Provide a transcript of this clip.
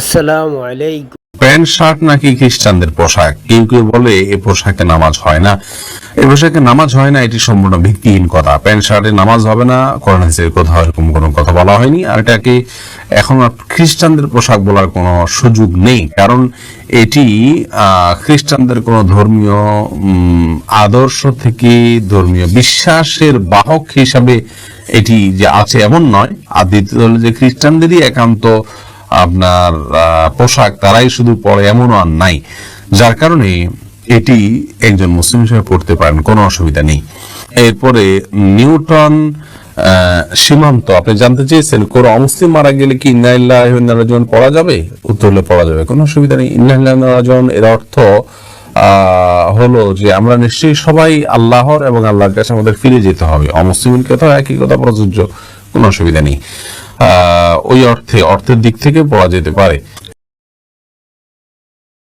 আসসালামু আলাইকুম। Pant, shirt নাকি খ্রিস্টানদের পোশাক? কেউ কেউ বলে এ পোশাকে নামাজ হয় না। এ পোশাকে নামাজ হয় না, এটি সম্পূর্ণ ভিত্তিহীন কথা। প্যান্ট, শার্টে নামাজ হবে না, কোরআন হাদিসের কোথাও এরকম কোনো কথা বলা হয়নি। আর এটাকে এখন আর খ্রিস্টানদের পোশাক বলার কোনো সুযোগ নেই। কারণ এটি খ্রিস্টানদের কোনো ধর্মীয় আদর্শ থেকে ধর্মীয় বিশ্বাসের বাহক হিসাবে এটি যে আছে এমন নয়। আর দ্বিতীয় হলো যে খ্রিস্টানদেরই একান্ত আপনার পোশাক তারাই শুধু পরে এমন আর নাই। যার কারণে এটি একজন মুসলিম হিসেবে পড়তে পারেন, কোনো অসুবিধা নেই। এরপরে নিউটন সীমান্ত, আপনি জানতে চেয়েছেন, কোনো অমুসলিম মারা গেলে কি ইন্নাইল্লাহ পড়া যাবে? উত্তর হলে পড়া যাবে, কোনো অসুবিধা নেই। ইন্নাইল্লাহ এর অর্থ হলো যে আমরা নিশ্চয়ই সবাই আল্লাহর এবং আল্লাহর কাছে আমাদের ফিরে যেতে হবে। অমুসলিমের কথা একই কথা প্রযোজ্য, কোনো অসুবিধা নেই। ওই অর্থে, অর্থের দিক থেকে পড়া যেতে পারে।